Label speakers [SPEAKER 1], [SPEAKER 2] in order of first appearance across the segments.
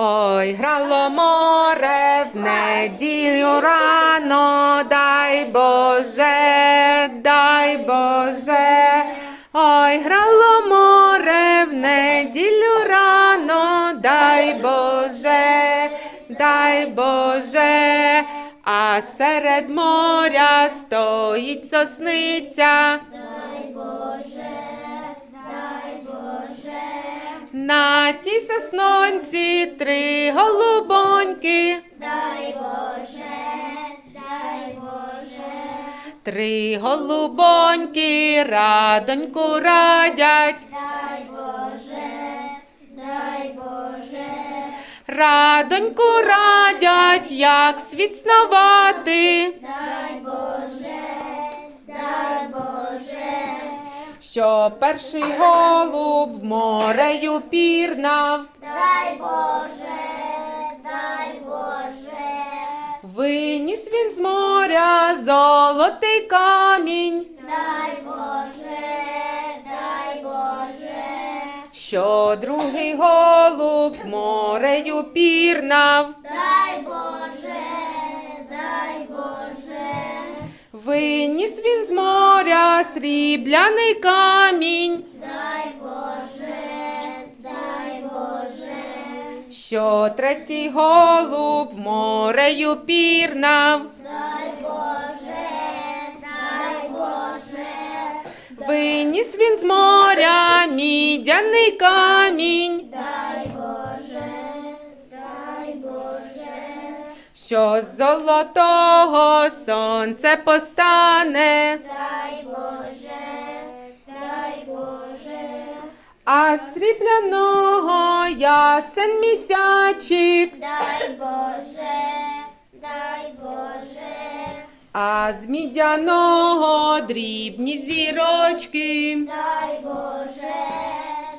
[SPEAKER 1] Ой, грало море в неділю рано, дай Боже, дай Боже. Ой, грало море в неділю рано, дай Боже, дай Боже. А серед моря стоїть сосниця.
[SPEAKER 2] Дай Боже, дай Боже,
[SPEAKER 1] На тій соснонці три голубоньки.
[SPEAKER 2] дай Боже, дай Боже,
[SPEAKER 1] Три голубоньки радоньку радять,
[SPEAKER 2] дай Боже, дай Боже,
[SPEAKER 1] радоньку радять, як світ снувати,
[SPEAKER 2] дай Боже, дай Боже,
[SPEAKER 1] що перший голуб в морею пірнав,
[SPEAKER 2] дай Боже, дай Боже,
[SPEAKER 1] виніс він з моря золотий камінь,
[SPEAKER 2] дай Боже, дай Боже,
[SPEAKER 1] що другий голуб в морею пірнав.
[SPEAKER 2] дай Боже, дай Боже,
[SPEAKER 1] Виніс срібляний камінь,
[SPEAKER 2] дай Боже, дай Боже,
[SPEAKER 1] що третій голуб морею пірнав.
[SPEAKER 2] дай Боже, дай Боже,
[SPEAKER 1] Виніс він з моря мідяний камінь,
[SPEAKER 2] дай Боже, дай Боже,
[SPEAKER 1] що з золотого сонце постане,
[SPEAKER 2] дай
[SPEAKER 1] а срібляного ясен місячик,
[SPEAKER 2] дай Боже, дай Боже,
[SPEAKER 1] а з мідяного дрібні зірочки.
[SPEAKER 2] дай Боже,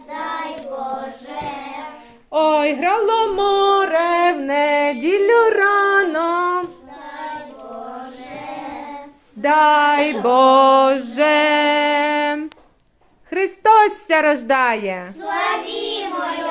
[SPEAKER 2] дай Боже,
[SPEAKER 1] Ой, грало море в неділю рано.
[SPEAKER 2] дай Боже,
[SPEAKER 1] Дай Боже. Христос ся рождає!
[SPEAKER 2] Славімо!